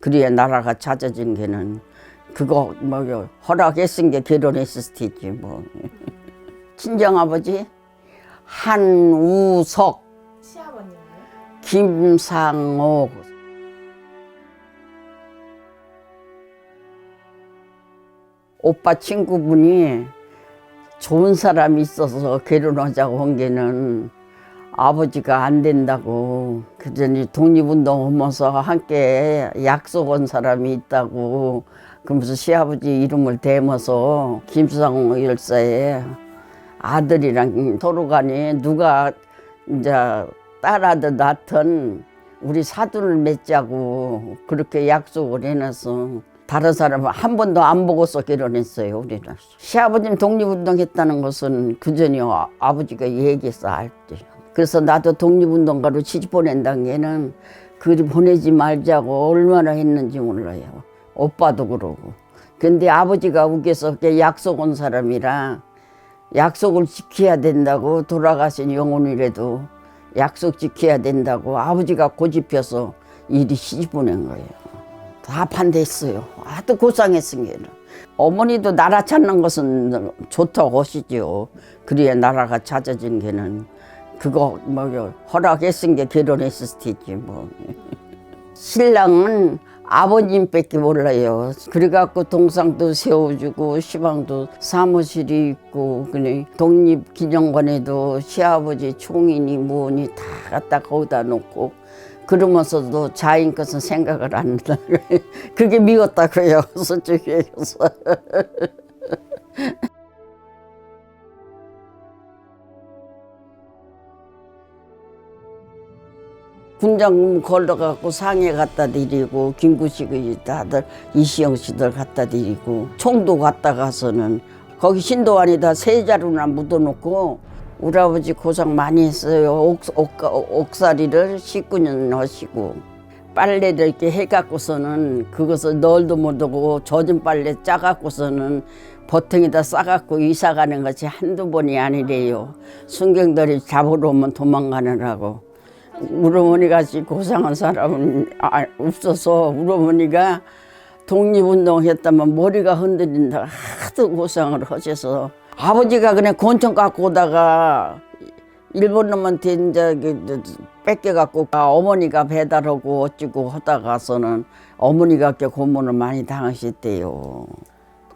그래야 나라가 찾아진 게는 그거 뭐 허락했은 게 결혼했을 테지 뭐. 친정 아버지 한우석? 김상옥 오빠 친구분이 좋은 사람이 있어서 결혼하자고 한 게는 아버지가 안 된다고. 그전에 독립운동 하면서 함께 약속 온 사람이 있다고. 그러면서 시아버지 이름을 대면서 김상옥 열사에 아들이랑 서로 간에 누가 이제 딸아들 낳든 우리 사돈을 맺자고 그렇게 약속을 해놔서 다른 사람은 한 번도 안 보고서 결혼했어요 우리는. 시아버님 독립운동 했다는 것은 그전에 아- 아버지가 얘기해서 알때 그래서 나도 독립운동가로 시집 보낸다는 게는 그리 보내지 말자고 얼마나 했는지 몰라요 오빠도 그러고 근데 아버지가 우겨서 약속 온 사람이라 약속을 지켜야 된다고 돌아가신 영혼이라도 약속 지켜야 된다고 아버지가 고집해서 이리 시집 보낸 거예요. 다 반대했어요. 하도 고상했으니까. 어머니도 나라 찾는 것은 좋다고 하시죠. 그래야 나라가 찾아진 게는 그거 뭐 허락했은 게 결혼했을 테지 뭐. 신랑은 아버님밖에 몰라요. 그래갖고 동상도 세워주고 시방도 사무실이 있고 그냥 독립기념관에도 시아버지 총인이 뭐니 다 갖다 거기다 놓고 그러면서도 자인 것은 생각을 안 한다. 그게 미웠다고요. 솔직히서. 군장 걸러갖고 상해 갖다 드리고 김구식이 다들 이시영 씨들 갖다 드리고 총도 갖다 가서는 거기 신도안에다 세 자루나 묻어놓고 우리 아버지 고생 많이 했어요. 옥, 옥, 옥살이를 19년 하시고 빨래를 이렇게 해갖고서는 그것을 널도 못하고 젖은 빨래 짜갖고서는 버탱에다 싸갖고 이사 가는 것이 한두 번이 아니래요. 순경들이 잡으러 오면 도망가느라고. 우리 어머니가 고상한 사람은 아- 없어서 우리 어머니가 독립운동 했다면 머리가 흔들린다 하도 고상을 하셔서 아버지가 그냥 권총 갖고 오다가 일본 놈한테 이제 그 뺏겨갖고 어머니가 배달하고 어찌고 하다가서는 어머니가 꽤 고문을 많이 당하셨대요.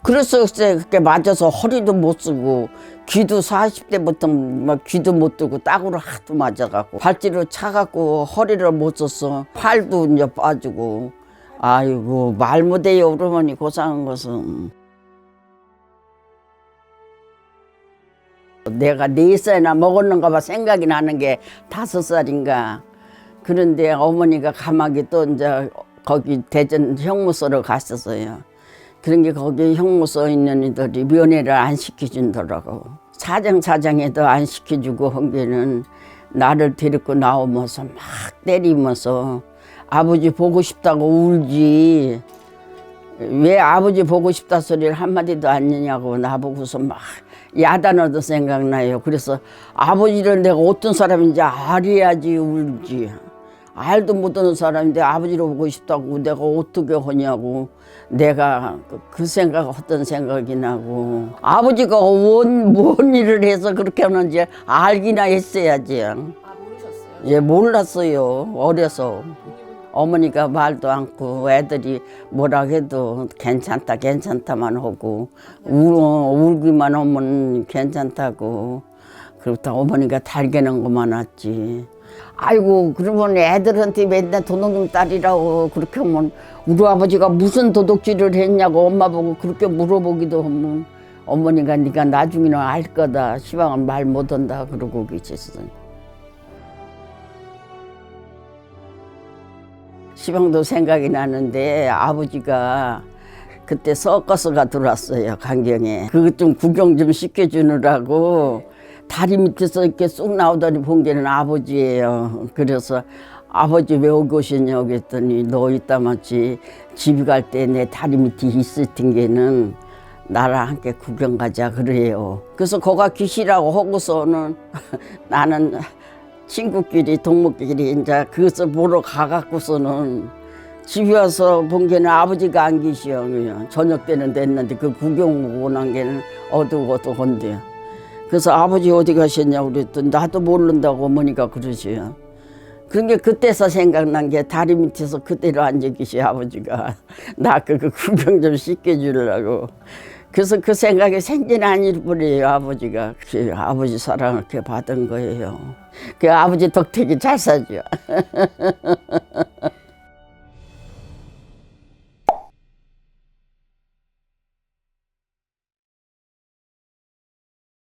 그래서 그렇게 맞아서 허리도 못 쓰고 귀도 40대부터 막 귀도 못 뜨고 딱으로 하도 맞아갖고 발뒤로 차갖고 허리를 못 썼어. 팔도 이제 빠지고. 아이고 말 못해요. 어머니 고상한 것은. 내가 네 살이나 먹었는가 봐 생각이 나는 게 다섯 살인가. 그런데 어머니가 가막이 또 이제 거기 대전 형무소로 갔었어요. 그런 게 거기 형무소 있는 이들이 면회를 안 시켜준더라고. 사장 사장에도 안 시켜주고 한 게는 나를 데리고 나오면서 막 때리면서 아버지 보고 싶다고 울지. 왜 아버지 보고 싶다 소리를 한마디도 안 하냐고 나보고서 막 야단어도 생각나요. 그래서 아버지를 내가 어떤 사람인지 알아야지 울지. 알도 못하는 사람인데 아버지를 보고 싶다고 내가 어떻게 하냐고. 내가 그- 그 생각 어떤 생각이 나고. 아버지가 뭔, 뭔 일을 해서 그렇게 하는지 알기나 했어야지. 아 모르셨어요? 예 몰랐어요. 어려서. 어머니가 말도 않고 애들이 뭐라 해도 괜찮다 괜찮다만 하고. 울, 울기만 하면 괜찮다고. 그렇다 어머니가 달게는 것만 왔지 아이고 그러면 애들한테 맨날 도둑놈 딸이라고 그렇게 하면 우리 아버지가 무슨 도둑질을 했냐고 엄마 보고 그렇게 물어보기도 하면 어머니가 네가 나중에는 알 거다. 시방은 말 못한다. 그러고 계셨어요. 시방도 생각이 나는데 아버지가 그때 서커스가 들어왔어요 강경에. 그것 좀 구경 좀 시켜주느라고 다리 밑에서 이렇게 쑥 나오더니 본 게는 아버지예요 그래서 아버지 왜 오고 오셨냐고 했더니 너 이따 마치 집에 갈 때 내 다리 밑에 있을 텐게는 나랑 함께 구경 가자 그래요 그래서 거가 귀시라고 하고서는 나는 친구끼리 동무끼리 이제 그것을 보러 가갖고서는 집에 와서 본 게는 아버지가 안 계시요. 저녁 때는 됐는데 그 구경 오고 난 게는 어두고어두건데요. 그래서 아버지 어디 가셨냐고 그랬더니 나도 모른다고 어머니가 그러시요. 그게 그때서 생각난 게 다리 밑에서 그대로 앉아 계시 아버지가. 나 그거 구경 좀 시켜주려고. 그래서 그 생각이 생긴 아니버려요 아버지가. 그 아버지 사랑을 이렇게 받은 거예요. 그 아버지 덕택이 잘 사죠